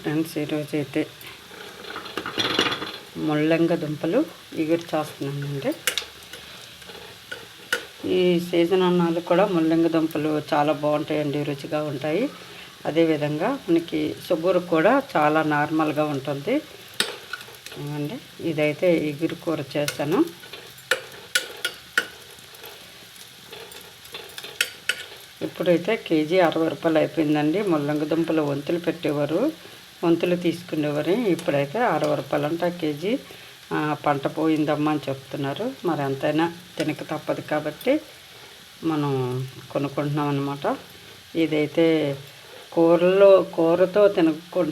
Friends ఈరోజు అయితే ముల్లంగ దుంపలు ఎగురు చేస్తున్నానండి. ఈ సీజన్ అన్నాలు కూడా ముల్లంగ దుంపలు చాలా బాగుంటాయండి రుచిగా ఉంటాయి. అదేవిధంగా మనకి షుగర్ కూడా చాలా నార్మల్గా ఉంటుంది. అండి ఇదైతే ఎగురు కూర చేస్తాను ఇప్పుడైతే కేజీ అరవై రూపాయలు అయిపోయిందండి. ముల్లంగ దుంపలు వంతులు పెట్టేవారు. వంతులు తీసుకునేవారు. ఇప్పుడైతే అరవై రూపాయలు కేజీ పంట పోయిందమ్మా అని చెప్తున్నారు. మరి ఎంతైనా తినక తప్పదు కాబట్టి మనం కొనుక్కుంటున్నాం అనమాట ఇదైతే కూరలో కూరతో తిన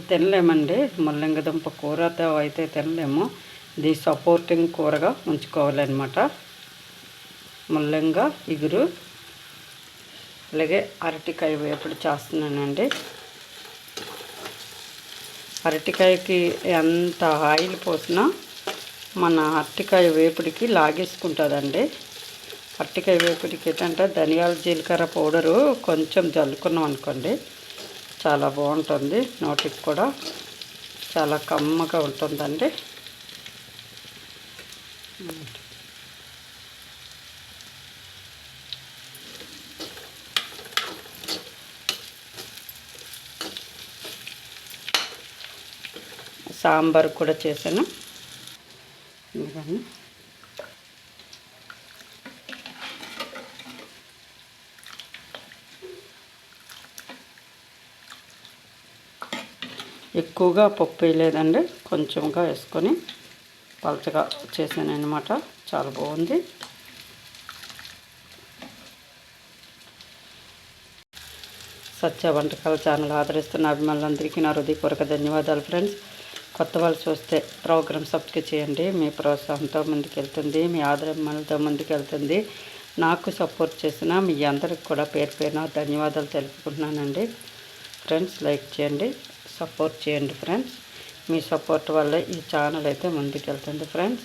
తినలేమండి. ముల్లంగి దుంప కూరతో అయితే తినలేము. ఇది సపోర్టింగ్ కూరగా ఉంచుకోవాలన్నమాట. ముల్లంగా ఇగురు అలాగే అరటికాయ వేపుడు చేస్తున్నానండి. అరటికాయకి ఎంత ఆయిల్ పోసినా మన అరటికాయ వేపుడికి లాగేసుకుంటుందండి. అరటికాయ వేపుడికి ఏంటంటే ధనియాల జీలకర్ర పౌడరు కొంచెం జల్లుకున్నాం అనుకోండి చాలా బాగుంటుంది. నోటికి కూడా చాలా కమ్మగా ఉంటుందండి. సాంబార్ కూడా చేశాను. ఎక్కువగా పప్పు వేయలేదండి. కొంచెంగా వేసుకొని పలచగా చేశాను అనమాట చాలా బాగుంది. సత్య వంటకాల ఛానల్ ఆదరిస్తున్న అభిమానులందరికీ నా హృదయపూర్వక ధన్యవాదాలు ఫ్రెండ్స్. కొత్త వాళ్ళు చూస్తే ప్రోగ్రామ్ సబ్స్క్రైబ్ చేయండి. మీ ప్రోత్సాహంతో ముందుకెళ్తుంది. మీ ఆదరణతో ముందుకెళ్తుంది. నాకు సపోర్ట్ చేసిన మీ అందరికి కూడా పేరు పేరున ధన్యవాదాలు తెలుపుకుంటున్నానండి. ఫ్రెండ్స్ లైక్ చేయండి. సపోర్ట్ చేయండి ఫ్రెండ్స్. మీ సపోర్ట్ వల్ల ఈ ఛానల్ అయితే ముందుకెళ్తుంది ఫ్రెండ్స్.